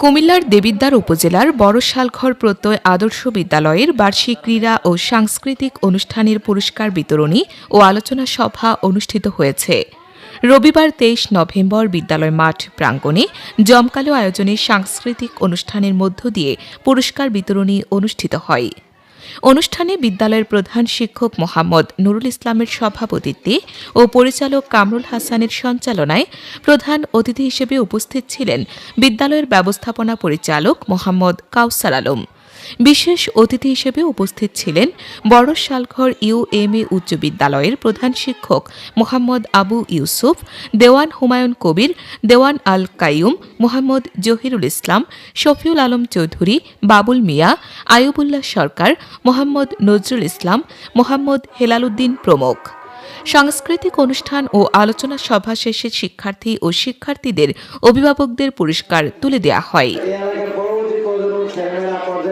কুমিল্লার দেবিদ্বার উপজেলার বড়শালঘর প্রত্যয় আদর্শ বিদ্যালয়ের বার্ষিক ক্রীড়া ও সাংস্কৃতিক অনুষ্ঠানের পুরস্কার বিতরণী ও আলোচনা সভা অনুষ্ঠিত হয়েছে। রবিবার তেইশ নভেম্বর বিদ্যালয় মাঠ প্রাঙ্গণে জমকালো আয়োজনে সাংস্কৃতিক অনুষ্ঠানের মধ্য দিয়ে পুরস্কার বিতরণী অনুষ্ঠিত হয়। অনুষ্ঠানে বিদ্যালয়ের প্রধান শিক্ষক মোহাম্মদ নুরুল ইসলামের সভাপতিত্বে ও পরিচালক কামরুল হাসানের সঞ্চালনায় প্রধান অতিথি হিসেবে উপস্থিত ছিলেন বিদ্যালয়ের ব্যবস্থাপনা পরিচালক মোহাম্মদ কাউসার আলম। বিশেষ অতিথি হিসেবে উপস্থিত ছিলেন বড় শালঘর ইউএমএ উচ্চ বিদ্যালয়ের প্রধান শিক্ষক মোহাম্মদ আবু ইউসুফ, দেওয়ান হুমায়ুন কবির, দেওয়ান আল কাইয়ুম, মোহাম্মদ জহিরুল ইসলাম, শফিউল আলম চৌধুরী, বাবুল মিয়া আয়ুবুল্লাহ সরকার, মোহাম্মদ নজরুল ইসলাম, মোহাম্মদ হেলালুদ্দিন প্রমুখ। সাংস্কৃতিক অনুষ্ঠান ও আলোচনা সভা শেষে শিক্ষার্থী ও শিক্ষার্থীদের অভিভাবকদের পুরস্কার তুলে দেওয়া হয়।